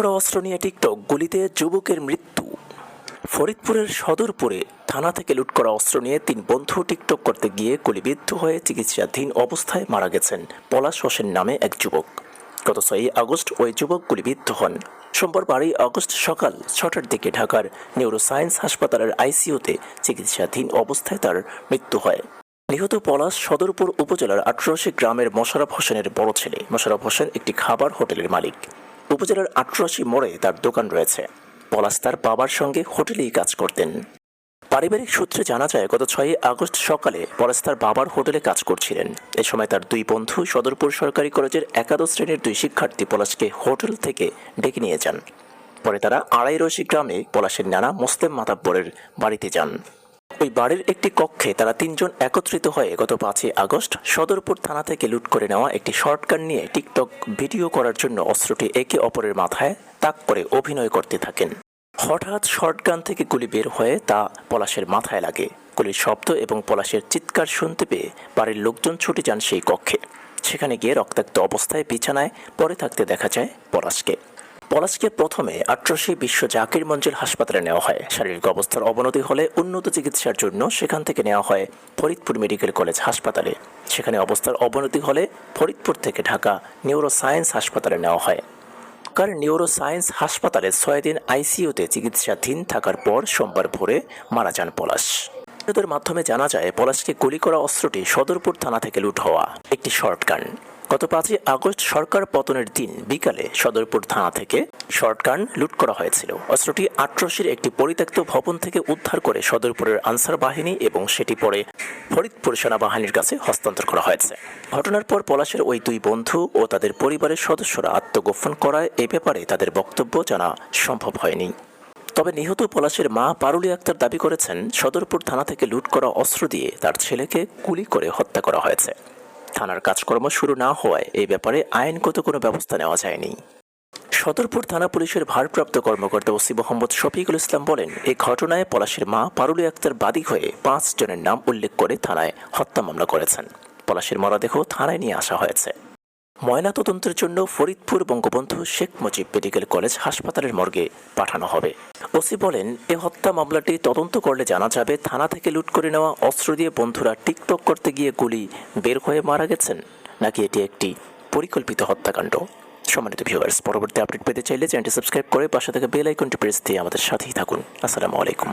করা অস্ত্র নিয়ে টিকটক গুলিতে যুবকের মৃত্যু। ফরিদপুরের সদরপুরে থানা থেকে লুট করা অস্ত্র নিয়ে তিন বন্ধু টিকটক করতে গিয়ে গুলিবিদ্ধ হয়ে চিকিৎসাধীন অবস্থায় মারা গেছেন পলাশ হোসেন নামে এক যুবক। গত ছয়ই আগস্ট ওই যুবক গুলিবিদ্ধ হন। সোমবার বারোই আগস্ট সকাল ছটার দিকে ঢাকার নিউরো সায়েন্স হাসপাতালের আইসিইউতে চিকিৎসাধীন অবস্থায় তার মৃত্যু হয়। নিহত পলাশ সদরপুর উপজেলার আটরাশি গ্রামের মোশারফ হোসেনের বড় ছেলে। মোশারফ হোসেন একটি খাবার হোটেলের মালিক। উপজেলার আটরাশি মোড়ে তার দোকান রয়েছে। পলাশ তার বাবার সঙ্গে হোটেলেই কাজ করতেন। পারিবারিক সূত্রে জানা যায়, গত ছয়ই আগস্ট সকালে পলাশ তার বাবার হোটেলে কাজ করছিলেন। এ সময় তার দুই বন্ধু সদরপুর সরকারি কলেজের একাদশ শ্রেণির দুই শিক্ষার্থী পলাশকে হোটেল থেকে ডেকে নিয়ে যান। পরে তারা আড়াইরশি গ্রামে পলাশের নানা মুসলিম মাতাব্বরের বাড়িতে যান। ওই বাড়ির একটি কক্ষে তারা তিনজন একত্রিত হয়ে গত পাঁচই আগস্ট সদরপুর থানা থেকে লুট করে নেওয়া একটি শর্টকাট নিয়ে টিকটক ভিডিও করার জন্য অস্ত্রটি একে অপরের মাথায় তাক করে অভিনয় করতে থাকেন। হঠাৎ শর্টগান থেকে গুলি বের হয়ে তা পলাশের মাথায় লাগে। গুলির শব্দ এবং পলাশের চিৎকার শুনতে পেয়ে বাড়ির লোকজন ছুটে যান সেই কক্ষে। সেখানে গিয়ে রক্তাক্ত অবস্থায় বিছানায় পড়ে থাকতে দেখা যায় পলাশকে। পলাশকে প্রথমে আট্রাসী বিশ্ব জাকির মঞ্জিল হাসপাতালে নেওয়া হয়। শারীরিক অবস্থার অবনতি হলে উন্নত চিকিৎসার জন্য সেখান থেকে নেওয়া হয় ফরিদপুর মেডিকেল কলেজ হাসপাতালে। সেখানে অবস্থার অবনতি হলে ফরিদপুর থেকে ঢাকা নিউরো সায়েন্স হাসপাতালে নেওয়া হয়। কার নিউরো সায়েন্স হাসপাতালে ছয় দিন আইসিইউতে চিকিৎসাধীন থাকার পর সোমবার ভোরে মারা যান পলাশ। মাধ্যমে জানা যায়, পলাশকে গুলি করা অস্ত্রটি সদরপুর থানা থেকে লুট হওয়া। একটি শর্টগান। গত পাঁচই আগস্ট সরকার পতনের দিন বিকালে সদরপুর থানা থেকে শর্টগান লুট করা হয়েছিল। অস্ত্রটি আট্রসির একটি পরিত্যক্ত ভবন থেকে উদ্ধার করে সদরপুরের আনসার বাহিনী এবং সেটি পরে ফরিদপুর সেনাবাহিনীর কাছে হস্তান্তর করা হয়েছে। ঘটনার পর পলাশের ওই দুই বন্ধু ও তাদের পরিবারের সদস্যরা আত্মগোপন করায় এ ব্যাপারে তাদের বক্তব্য জানা সম্ভব হয়নি। তবে নিহত পলাশের মা পারুলি আক্তার দাবি করেছেন, সদরপুর থানা থেকে লুট করা অস্ত্র দিয়ে তার ছেলেকে গুলি করে হত্যা করা হয়েছে। থানার কাজকর্ম শুরু না হওয়ায় এই ব্যাপারে আইনগত কোনো ব্যবস্থা নেওয়া যায়নি। সদরপুর থানা পুলিশের ভারপ্রাপ্ত কর্মকর্তা ওসি মোহাম্মদ শফিকুল ইসলাম বলেন এই ঘটনায় পলাশের মা পারুলি আক্তার বাদী হয়ে পাঁচ জনের নাম উল্লেখ করে থানায় হত্যা মামলা করেছেন। পলাশের মরদেহ থানায় নিয়ে আসা হয়েছে। ময়নাতদন্তের জন্য ফরিদপুর বঙ্গবন্ধু শেখ মুজিব মেডিকেল কলেজ হাসপাতালের মর্গে পাঠানো হবে। ওসি বলেন, এ হত্যা মামলাটি তদন্ত করলে জানা যাবে থানা থেকে লুট করে নেওয়া অস্ত্র দিয়ে বন্ধুরা টিকটক করতে গিয়ে গুলি বের হয়ে মারা গেছেন, নাকি এটি একটি পরিকল্পিত হত্যাকাণ্ড? সম্মানিত ভিউয়ার্স পরবর্তী আপডেট পেতে চাইলে চ্যানেলটি সাবস্ক্রাইব করে পাশে থেকে বেল আইকনটি প্রেস দিয়ে আমাদের সাথেই থাকুন। আসসালামু আলাইকুম।